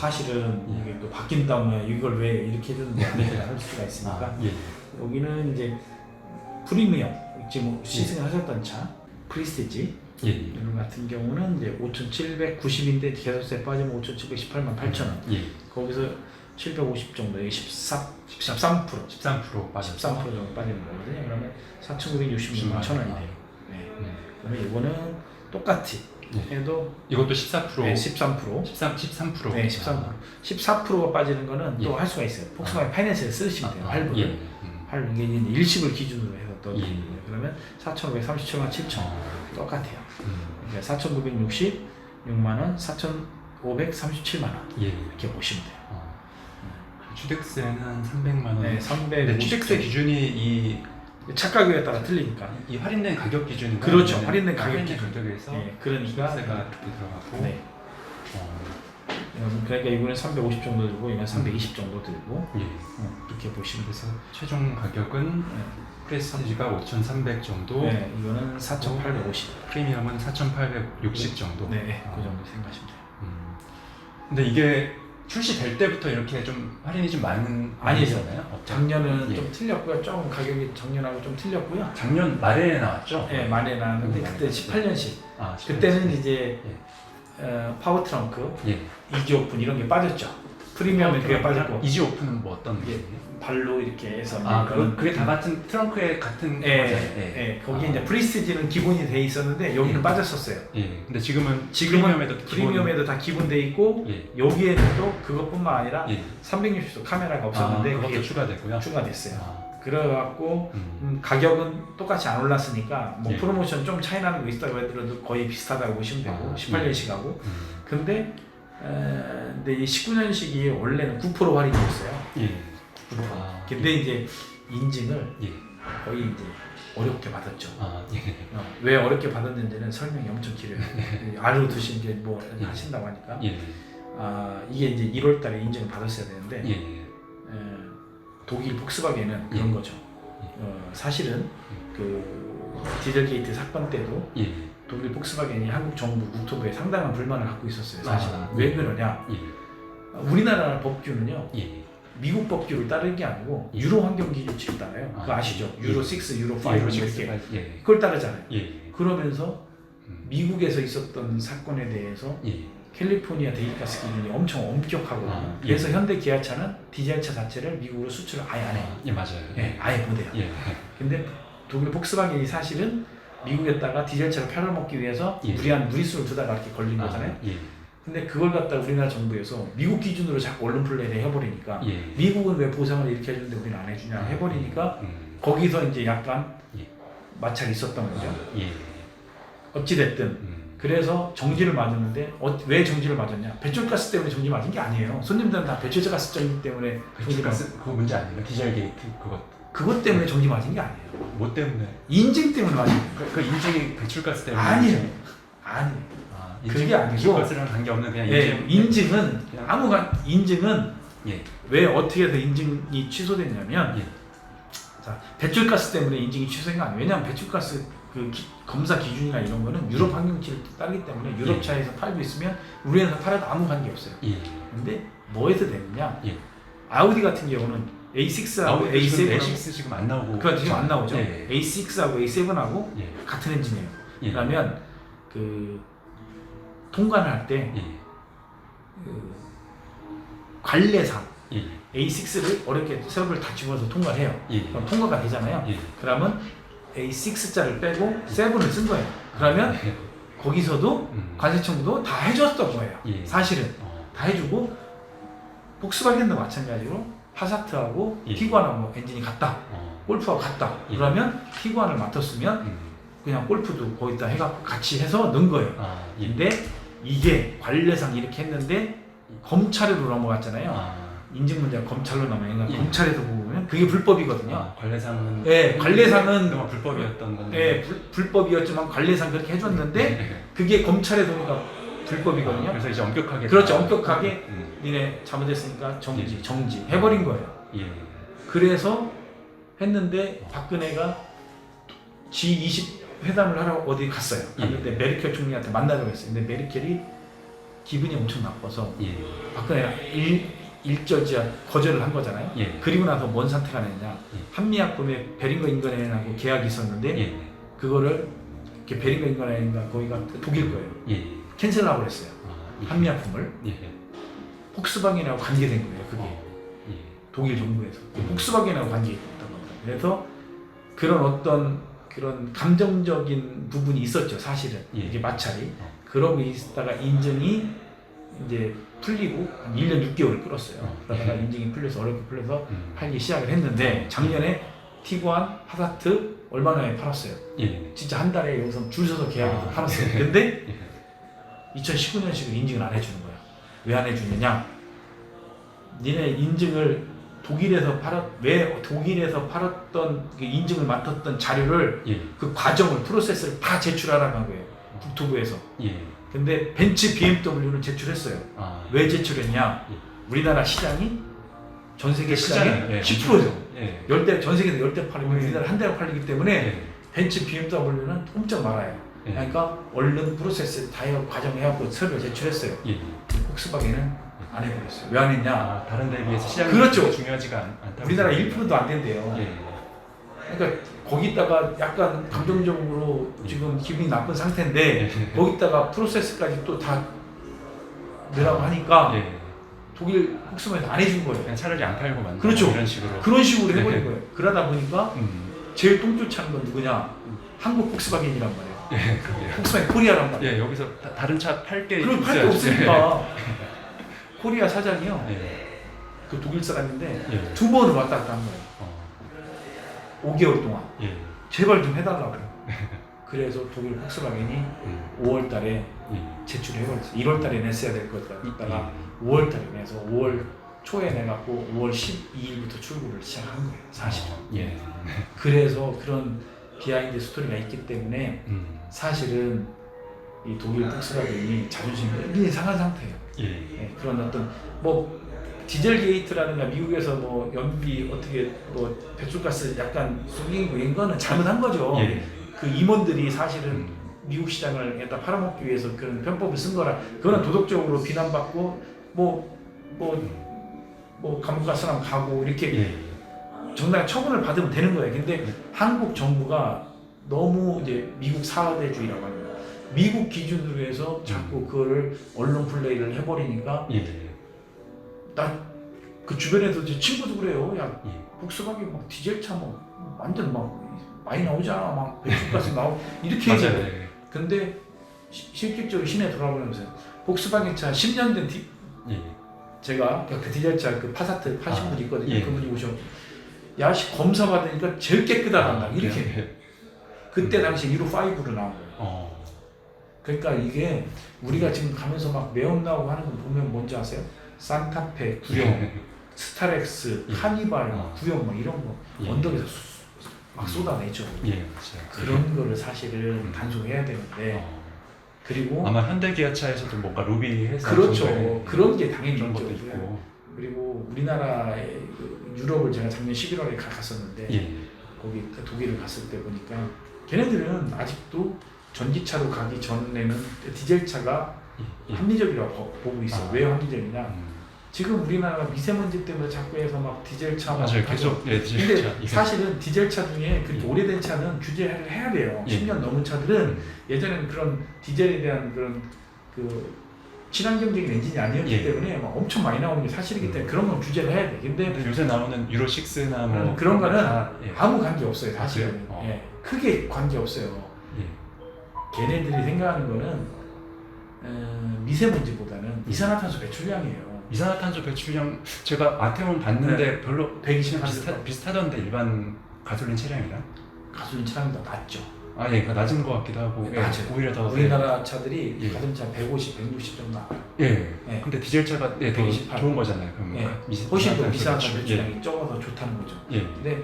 사실은 예. 이게 또 바뀐 다음에 이걸 왜 이렇게 해줬는데 안 되냐 할 수가 있으니까 아, 예. 여기는 이제 프리미엄 지금 시승을 하셨던 차 프리스티지 예. 예. 이런 같은 경우는 이제 5,790인데 계속세 빠지면 5,718만 8천 원 예. 거기서 750 정도 여기 14 13% 13% 빠졌어. 13% 정도 빠지는 거거든요 그러면 4,966만 천 원이 돼요 네. 네. 그러면 이거는 똑같이 예. 해도 이것도 14%. 네, 13% 13 13%. 네, 13%. 14%가 빠지는 거는 또 예. 할 수가 있어요. 폭스바겐 파이낸스를 쓰시면 돼요. 할부를. 예. 음. 할부 이게 일시불 기준으로 해서 또 예. 그러면 4,537만 7천 어. 똑같아요. 음. 그러니까 4,966만 원, 4,537만 원 예. 이렇게 보시면 돼요. 어. 취득세는 300만 원. 네, 근데 350. 취득세 기준이 이, 착가격에 따라 틀리니까. 이 할인된 가격 기준인가? 그렇죠. 할인된 가격 기준. 가격에서 네, 그러니까 이렇게 들어가고. 네. 어. 그러니까 이거는 350 정도 들고 이건 320 정도 들고 예. 어, 이렇게 보시면 돼서 그래서 최종 가격은 프레스티지가 5,300 정도, 네, 이거는 4,850. 프리미엄은 4,860 정도. 네, 아. 그 정도 생각하시면 돼요. 음. 근데 이게 출시될 때부터 이렇게 좀 할인이 좀 많은 아니죠. 편이잖아요? 어떤- 작년은 예. 좀 틀렸고요. 조금 가격이 작년하고 좀 틀렸고요. 작년 말에 나왔죠? 예, 많이 나왔는데 음, 그때 18년식. 아, 그때는 이제 예. 어, 파워 트렁크, 예. 이지 오픈 이런 게 빠졌죠. 프리미엄은 그게 빠졌고 이지 오픈은 뭐 어떤 예. 게? 발로 이렇게 해서 아, 이제 그거 그게 다 같은 트렁크에 같은 예, 거잖아요. 예, 거기 아. 이제 프리스티지는 기본이 돼 있었는데 여기는 예. 빠졌었어요. 예. 근데 지금은 지금은 프리미엄에도 기본- 프리미엄에도 다 기본돼 있고 예. 여기에는 또 그것뿐만 아니라 예. 360도 카메라가 없었는데 아, 그것도 그게 추가되고요. 추가됐어요. 아, 그래갖고 음. 음, 가격은 똑같이 안 올랐으니까 뭐 예. 프로모션 좀 차이 나는 거 있다고 하더라도 거의 비슷하다고 보시면 되고 아, 18년식하고 음. 근데 에, 근데 이 19년식이 원래는 9% 할인이었어요. 예. 아, 근데 이제 인증을 예. 거의 이제 어렵게 받았죠. 아, 예. 어, 왜 어렵게 받았는지는 설명이 엄청 길어요. 알고 드신 이제 뭐 예. 하신다고 하니까 예. 아 이게 이제 1월 달에 인증을 받았어야 되는데 예. 에, 독일 폭스바겐은 그런 예. 거죠. 어, 사실은 그 디젤 게이트 사건 때도 예. 독일 폭스바겐이 한국 정부 국토부에 상당한 불만을 갖고 있었어요. 사실 아, 왜 예. 그러냐? 예. 우리나라 법규는요. 예. 미국 법규를 따르는 게 아니고 예. 유로 환경 기준치를 따라요. 그거 아, 아시죠? 예. 유로 6, 유로 5 예. 이렇게 예. 그걸 따르잖아요. 예. 그러면서 음. 미국에서 있었던 사건에 대해서 예. 캘리포니아 대기가스 기준이 엄청 엄격하거든요. 아, 예. 그래서 현대 기아차는 디젤차 자체를 미국으로 수출을 아예 안 해요. 아, 예, 맞아요. 예, 아예 못해요. 예. 근데 독일 폭스바겐이 사실은 미국에다가 디젤차를 팔아먹기 위해서 예. 무리한 무리수를 두다가 이렇게 걸린 거잖아요. 예. 근데 그걸 갖다 우리나라 정부에서 미국 기준으로 자꾸 언론 플레이를 해버리니까 예. 미국은 왜 보상을 이렇게 해주는데 우리는 안 해주냐 해버리니까 음. 거기서 이제 약간 예. 마찰이 있었던 거죠. 예. 어찌됐든 음. 그래서 정지를 맞았는데 어, 왜 정지를 맞았냐? 배출가스 때문에 정지 맞은 게 아니에요. 손님들은 다 배출가스 때문에 정지 맞. 배출가스 그거 문제 아니에요? 디젤 게이트 그거 그것 때문에 정지 맞은 게 아니에요. 뭐 때문에? 인증 때문에 맞은 거예요. 그, 그 인증이 배출가스 때문에? 아니에요. 아니에요. 아, 그게 아니고- 배출가스랑 관계 없는 그냥 예, 인증. 인증은 그냥- 아무간 인증은 예. 왜 어떻게 해서 인증이 취소됐냐면 예. 자, 배출가스 때문에 인증이 취소된 거 아니에요. 왜냐하면 배출가스 그 기- 검사 기준이나 이런 거는 유럽 환경치를 따르기 때문에 유럽 예. 차에서 팔고 있으면 우리나라에서 팔아도 아무 관계 없어요. 예. 근데 뭐에서 되느냐? 예. 아우디 같은 경우는 A6하고 아우디 지금 A7하고 A6 지금 안 나오고. 그거 지금 안 나오죠. 예. A6하고 A7하고 예. 같은 엔진이에요. 예. 그러면 그 통관을 할때 예. 그 관례상 예. A6를 어렵게 서버를 다 집어서 통과를 해요. 예. 그럼 통과가 되잖아요. 예. 그러면 A6자를 빼고 7을 쓴 거예요. 그러면 예. 거기서도 음. 관세청도 다 해줬던 거예요. 예. 사실은 어. 다 해주고 폭스바겐도 마찬가지로 파사트하고 예. 티구안하고 엔진이 같다. 어. 골프하고 같다. 예. 그러면 티구안을 맡았으면 음. 그냥 골프도 거기다 해갖고 같이 해서 넣은 거예요. 아. 예. 근데 이게 관례상 이렇게 했는데 검찰에로 넘어갔잖아요. 아. 인증 문제가 검찰로 넘어가니까 예. 검찰에서 보면 그게 불법이거든요. 아, 관례상은 예, 관례상은 그동안 불법이었던 건데. 예, 불, 불법이었지만 관례상 그렇게 해줬는데 예. 그게 검찰에 도니까 불법이거든요. 아, 그래서 이제 엄격하게. 그렇죠, 다- 엄격하게. 음. 니네 잘못했으니까 정지, 예. 정지 해버린 거예요. 예. 그래서 했는데 박근혜가 G20 회담을 하러 어디 갔어요. 예. 갔는데 메르켈 총리한테 만나자고 했어요. 근데 메르켈이 기분이 엄청 나빠서 예. 박근혜가 일, 일절지야 거절을 한 거잖아요. 예. 그리고 나서 뭔 선택을 했냐. 예. 한미약품에 베링거 인건해하고 계약이 있었는데 예. 그거를 베링거 인건해인가 거기가 독일 거예요. 예. 캔슬하고 그랬어요. 아, 예. 한미약품을 예. 폭스바겐하고 관계된 거예요. 그게 어, 예. 독일 정부에서 폭스바겐하고 관계있다고 합니다. 그래서 그런 어떤 그런 감정적인 부분이 있었죠. 사실은 예. 이게 마찰이 어. 그러고 있다가 인증이 이제 풀리고 한 1년 6개월 끌었어요. 어. 그러다가 인증이 풀려서 어렵게 풀려서 음. 팔기 시작을 했는데 작년에 티구안, 파사트 얼마나에 팔았어요. 예. 진짜 한 달에 여기서 줄 서서 계약해서 아. 팔았어요. 근데 예. 2019년식으로 인증을 안 해주는 거야. 왜 안 해주느냐? 니네 인증을 독일에서 팔았 왜 독일에서 팔았던 그 인증을 맡았던 자료를 예. 그 과정을 프로세스를 다 제출하라는 한 거예요. 국토부에서. 예. 근데 벤츠 BMW를 제출했어요. 아. 왜 제출했냐? 예. 우리나라 시장이 전 세계 시장의. 예. 10%죠. 예. 열대 전 세계에서 열대 팔리면 음. 우리나라 한 대가 팔리기 때문에 예. 벤츠 BMW는 꼼짝 말아요. 예. 그러니까 얼른 프로세스 다 해- 과정 해갖고 서류를 제출했어요. 예. 폭스바겐은 안 해버렸어요. 왜 안 했냐? 아, 다른 데에 비해서 시장이 그렇죠. 중요하지가 않, 않다고. 우리나라 생각해요. 1%도 안 된대요. 예. 그러니까 거기다가 약간 감정적으로 지금 기분이 나쁜 상태인데 예. 거기다가 프로세스까지 또 다 넣으라고 하니까 예. 독일 폭스바겐 안 해준 거예요. 그냥 차라리 안 팔고 만다. 그렇죠. 이런 식으로. 그런 식으로 해버린 네. 거예요. 그러다 보니까 음. 제일 똥줄 차는 건 누구냐? 한국 폭스바겐이란 말이에요. 예. 폭스바겐 코리아란 말이에요. 예. 여기서 다, 다른 차 팔게 그럼 팔게 없으니까 코리아 사장이요. 예. 그 독일 사람인데 예. 두 번을 왔다 갔다 한 거예요. 어. 5개월 동안 예. 제발 좀 해달라고. 그래서 독일 폭스바겐이 음. 5월 달에 예. 제출을 해버렸어요. 1월 달에 냈어야 될 거였다가 5월 달에 내서 5월 초에 내갖고 5월 12일부터 출고를 시작한 거예요. 사실은. 예. 그래서 그런 비하인드 스토리가 있기 때문에 음. 사실은 이 독일 폭스바겐이 자존심이 굉장히 상한 상태예요. 예. 예, 그런 어떤 뭐 디젤 게이트라든가 미국에서 뭐 연비 어떻게 뭐 배출가스 약간 속이고 이런 거는 잘못한 거죠. 예. 그 임원들이 사실은 음. 미국 시장을 갖다 팔아먹기 위해서 그런 편법을 쓴 거라 그거는 도덕적으로 비난받고 뭐뭐뭐 감옥 갈 사람 가고 이렇게 예. 정당한 처분을 받으면 되는 거예요. 근데 네. 한국 정부가 너무 이제 미국 사대주의라고 거예요. 미국 기준으로 해서 자꾸 그거를 언론 플레이를 해버리니까 예. 나 그 주변에서 제 친구도 그래요. 야 예. 복수박이 막 디젤 차 뭐 완전 막 많이 나오잖아. 막 배출가스 나오고 이렇게 맞아요. 예. 근데 시- 실질적으로 시내 돌아보면서 복스바겐 차 10년 된 디, 예. 제가 그 디젤 차 그 파사트 파신 아, 분 있거든요. 예. 그분이 오셔 야씨 검사 받으니까 제일 깨끗하단다 이렇게 예. 그때 당시 1호 5로 나온 거예요. 어. 그러니까 이게 우리가 지금 가면서 막 매운 나오고 하는 거 보면 뭔지 아세요? 산타페, 구형, 스타렉스, 예. 카니발, 어. 구형 막 이런 거 예. 언덕에서 수- 막 쏟아내죠. 예, 맞아요. 그런 거를 사실은 음. 단속해야 되는데 어. 그리고 아마 현대 기아차에서도 뭔가 로비 회사 그렇죠. 정도의 그런 게 당연히 그런 것도 있죠. 있고. 그리고 우리나라의 그 유럽을 제가 작년 11월에 갔었는데 예. 거기 그 독일을 갔을 때 보니까 걔네들은 아직도 전기차로 가기 전에는 디젤차가 예. 합리적이라고 보- 보고 있어. 아. 왜 합리적이냐? 음. 지금 우리나라가 미세먼지 때문에 자꾸 해서 막 디젤차 막 맞아요. 계속 예, 근데 진짜. 예. 사실은 디젤차 중에 그렇게 예. 오래된 차는 규제를 해야 돼요. 예. 10년 넘은 차들은 음. 예전에는 그런 디젤에 대한 그런 그 친환경적인 엔진이 아니었기 예. 때문에 막 엄청 많이 나오는 게 사실이기 때문에 그런 건 규제를 해야 돼. 근데 요새 나오는 유로 6나 뭐 음, 그런 거는 다, 예. 아무 관계 없어요. 사실은. 그래요? 어. 예. 크게 관계 없어요. 예. 걔네들이 생각하는 거는 어, 미세먼지보다는 음. 이산화탄소 배출량이에요. 이산화탄소 배출량 제가 아테온 봤는데 별로 120 비슷하, 비슷하던데 일반 가솔린 차량이랑 가솔린 차량이 더 낮죠. 아 예, 그러니까 낮은 것 같기도 하고 예, 맞아요. 오히려 더 우리나라 차들이 예. 가솔린차 150, 160 정도 나와요. 예. 예. 근데 디젤 차가 예, 더 128. 좋은 거잖아요. 그럼 예. 미세- 훨씬 더 미세한탄소 배출. 배출량이 적어서 좋다는 거죠. 예. 예. 근데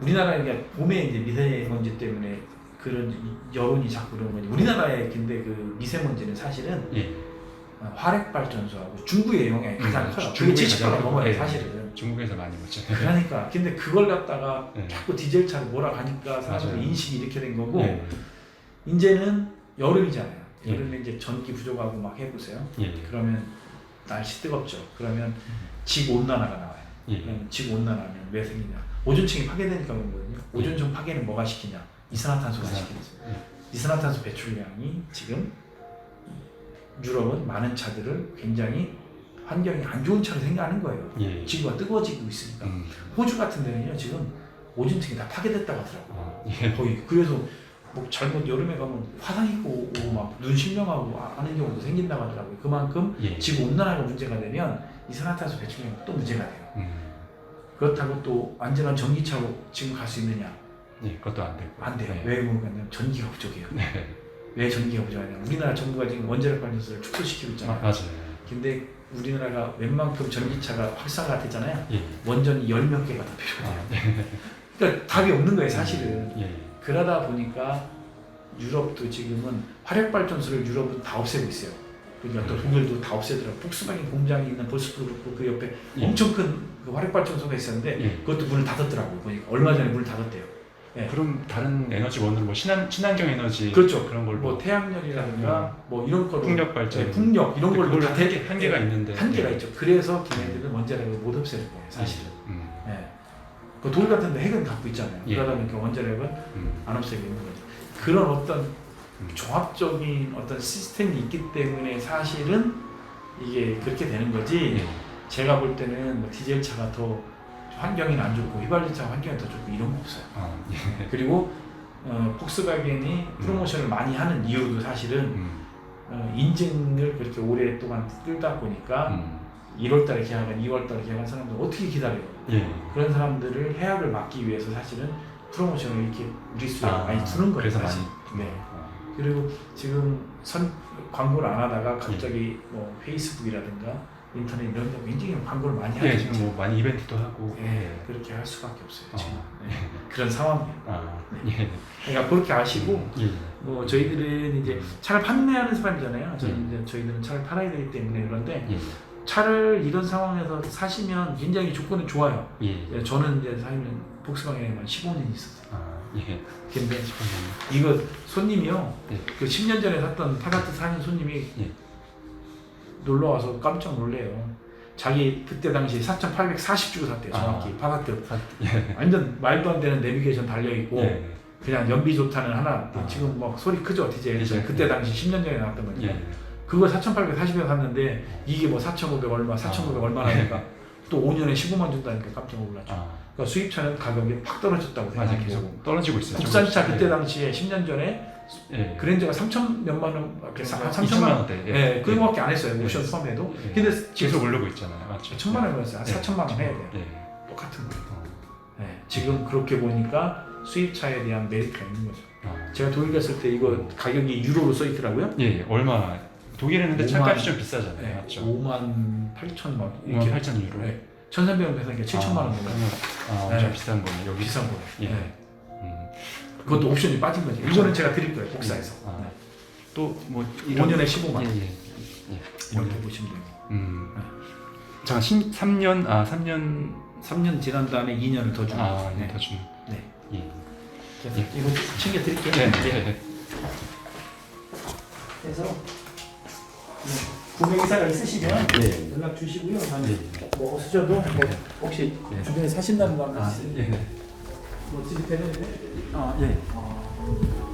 우리나라가 이게 봄에 이제 미세먼지 때문에 그런 여론이 자꾸 그런 거지. 우리나라의 근데 그 미세먼지는 사실은 예. 화력 발전소하고 중부의 영향이 가장 음, 커요. 중국이 70%가 가장 넘어요, 예. 사실은. 중국에서 많이 먹죠. 그러니까 근데 그걸 갖다가 네. 자꾸 디젤 차로 몰아가니까 사람들. 인식이 이렇게 된 거고 예. 이제는 여름이잖아요. 예. 여름에 이제 전기 부족하고 막 해보세요. 예. 그러면 날씨 뜨겁죠. 그러면 직 온난화가 나와요. 예. 그럼 직 온난화면 왜 생기냐? 오존층이 파괴되니까 그런 거거든요. 오존층 파괴는 뭐가 시키냐? 이산화탄소가 이산- 시키죠. 예. 이산화탄소 배출량이 지금 유럽은 많은 차들을 굉장히 환경이 안 좋은 차로 생각하는 거예요. 예. 지구가 뜨거워지고 있으니까. 음. 호주 같은 데는요 지금 오존층이 다 파괴됐다고 하더라고요. 아, 예. 거의 그래서 뭐 잘못 여름에 가면 화상 입고 오고 막눈 실명하고 아- 하는 경우도 생긴다고 하더라고요. 그만큼 예. 지구 온난화가 문제가 되면 이산화탄소 배출량이 또 문제가 돼요. 음. 그렇다고 또 안전한 전기차로 지금 갈 수 있느냐? 예. 그것도 안 되고. 안 돼요. 네. 왜 그러냐면 전기가 부족해요. 네. 왜 전기가 부족하냐? 우리나라 정부가 지금 원자력 발전소를 축소시키고 아, 있잖아요. 맞아요. 근데 우리나라가 웬만큼 전기차가 활성화가 되잖아요. 예. 원전이 열 몇 개가 더 필요해요. 아, 네. 그러니까 답이 없는 거예요, 사실은. 예. 그러다 보니까 유럽도 지금은 화력 발전소를 유럽은 다 없애고 있어요. 그러니까 또 독일도 다 없애더라고. 폭스바겐 공장이 있는 볼스부르크 그 옆에 예. 엄청 큰 그 화력 발전소가 있었는데 예. 그것도 문을 닫았더라고요. 보니까 얼마 전에 문을 닫았대요. 예. 그럼 다른 에너지 원으로 뭐 친환 친환경 에너지 그렇죠. 그런 걸로 뭐 태양열이라든가 뭐 이런 거로 풍력 발전 네, 풍력 이런 걸로 그걸로 다 한계 대- 한계가 예, 있는데 한계가 예. 있죠. 그래서 걔네들은 원자력을 못 없애는 거예요, 사실은. 음. 예. 그 독일 같은 데 핵은 갖고 있잖아요. 예. 그러다 보니까 원자력은 음. 안 없애고 있는 거죠. 그런 어떤 음. 종합적인 어떤 시스템이 있기 때문에 사실은 이게 그렇게 되는 거지. 예. 제가 볼 때는 뭐 디젤 차가 더 환경이 안 좋고 휘발유차 환경이 더 좋고 이런 거 없어요. 아, 예. 그리고 어, 폭스바겐이 프로모션을 많이 하는 이유도 사실은 음. 어, 인증을 그렇게 오랫동안 끌다 보니까 음. 1월달에 계약한 2월달에 계약한 사람들 어떻게 기다려요? 예. 그런 사람들을 해약을 막기 위해서 사실은 프로모션을 이렇게 리스트에 아, 많이 두는 거예요. 그래서 사실. 많이 네. 어. 그리고 지금 선 광고를 안 하다가 갑자기 뭐 페이스북이라든가 인터넷 이런 데 굉장히 광고를 많이 하죠. 예, 지금 뭐 많이 이벤트도 하고 예, 그렇게 할 수밖에 없어요. 지금 어. 네. 그런 상황이에요. 아, 네. 예. 그러니까 그렇게 아시고 예. 뭐 저희들은 이제 차를 판매하는 사람이잖아요. 저희 음. 이제 저희들은 차를 팔아야 되기 때문에 그런데 예. 차를 이런 상황에서 사시면 굉장히 조건이 좋아요. 예. 예, 저는 이제 사실은 복스바겐에만 15년 있었어요. 아, 예. 근데. 이거 손님이요. 예. 그 10년 전에 샀던 파가트 사는 손님이 예. 놀러 와서 깜짝 놀래요. 자기 그때 당시 4,840 주고 샀대요. 정확히 아. 파가트. 아, 예. 완전 말도 안 되는 내비게이션 달려 있고 예. 그냥 연비 좋다는 하나. 아. 지금 뭐 소리 크죠 디젤. 디젤. 그때 당시 10년 전에 나왔던 거니까. 예. 그거 4,840에 샀는데 이게 뭐 4,500 얼마, 4,900 아. 얼마 하니까 또 5년에 15만 준다니까 깜짝 놀랐죠. 아, 그러니까 수입차는 가격이 팍 떨어졌다고. 계속 떨어지고 있어요. 국산차. 그때 당시에 10년 전에 예. 그랜저가 3천 몇만 원, 이렇게 사- 한 3천만 2천만 원, 원대. 예, 그거밖에 안 했어요. 예. 옵션 포함해도. 예. 근데 계속 지금 오르고 있잖아요. 맞죠? 천만 원이었어요. 한 예. 4천만 원 해야 돼요. 예. 똑같은 거예요. 어. 예, 지금 그렇게 보니까 수입차에 대한 메리트가 있는 거죠. 아. 제가 독일 갔을 때 이거 가격이 유로로 써 있더라고요. 예, 예. 얼마? 독일은 근데 5만 차값이 좀 비싸잖아요. 네, 맞죠? 5만 8천 막 5만 이렇게 8천 유로. 네. 1,300원 계산하니까 7천만 원 정도. 아, 네. 엄청 비싼 거네. 여기. 비싼 거예요. 예. 네. 음. 그것도 옵션이 빠진 거지. 이거는 제가 드릴 거예요. 복사해서. 아. 네. 또뭐 5년에 15만 예, 원. 예. 이렇게 보시면 돼요. 음. 네. 잠깐 3년 아 3년 3년 지난 다음에 2년을 더 주는 아, 거예요. 네. 네. 더 주는. 네. 예. 그래서 이거 챙겨 드릴게요. 네. 네. 그래서 구매 의사가 있으시면 네. 연락 주시고요. 다음에 네. 뭐 없으셔도 뭐 혹시 네. 주변에 사신다는 거 아, 하면 예. 뭐 드릴 때는 아, 예. 어,